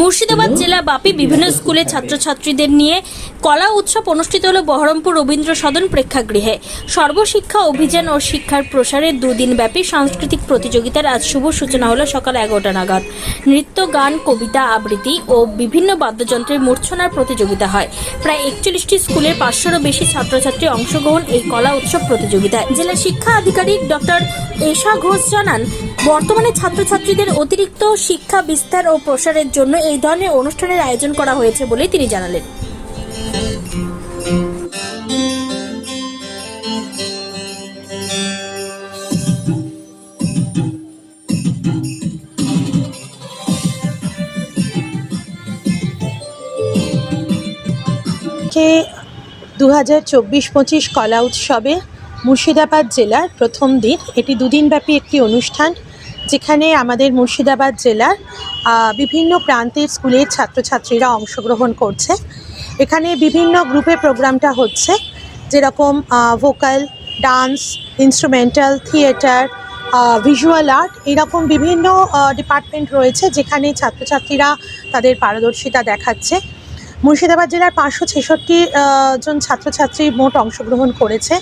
মুর্শিদাবাদ জেলা বাপি বিভিন্ন স্কুলে ছাত্রছাত্রীদের নিয়ে কলা উৎসব অনুষ্ঠিত হল বহরমপুর রবীন্দ্র সদন প্রেক্ষাগৃহে। সর্বশিক্ষা অভিযান ও শিক্ষার প্রসারে দুদিন ব্যাপী সাংস্কৃতিক প্রতিযোগিতার আজ শুভ সূচনা হলো সকাল এগারোটা নাগাদ। নৃত্য, গান, কবিতা আবৃত্তি ও বিভিন্ন বাদ্যযন্ত্রের মূর্ছনার প্রতিযোগিতা হয়। প্রায় একচল্লিশটি স্কুলের পাঁচশোরও বেশি ছাত্রছাত্রী অংশগ্রহণ এই কলা উৎসব প্রতিযোগিতায়। জেলা শিক্ষা আধিকারিক ডক্টর এশা ঘোষ জানান বর্তমানে ছাত্রছাত্রীদের অতিরিক্ত শিক্ষা বিস্তার ও প্রসারের জন্য এই ধরনের অনুষ্ঠানের আয়োজন করা হয়েছে বলে তিনি জানালেন। দু হাজার চব্বিশ পঁচিশ কলা উৎসবে মুর্শিদাবাদ জেলার প্রথম দিন। এটি দুদিনব্যাপী একটি অনুষ্ঠান। যেখানে আমাদের মুর্শিদাবাদ জেলার বিভিন্ন প্রান্তের স্কুলের ছাত্রছাত্রীরা অংশগ্রহণ করছে। এখানে বিভিন্ন গ্রুপে প্রোগ্রামটা হচ্ছে, যেরকম vocal, dance, instrumental, theatre visual art, এরকম বিভিন্ন ডিপার্টমেন্ট রয়েছে যেখানে ছাত্রছাত্রীরা তাদের পারদর্শিতা দেখাচ্ছে। মুর্শিদাবাদ জেলার পাঁচশো ছেষট্টি জন ছাত্রছাত্রী মোট অংশগ্রহণ করেছে।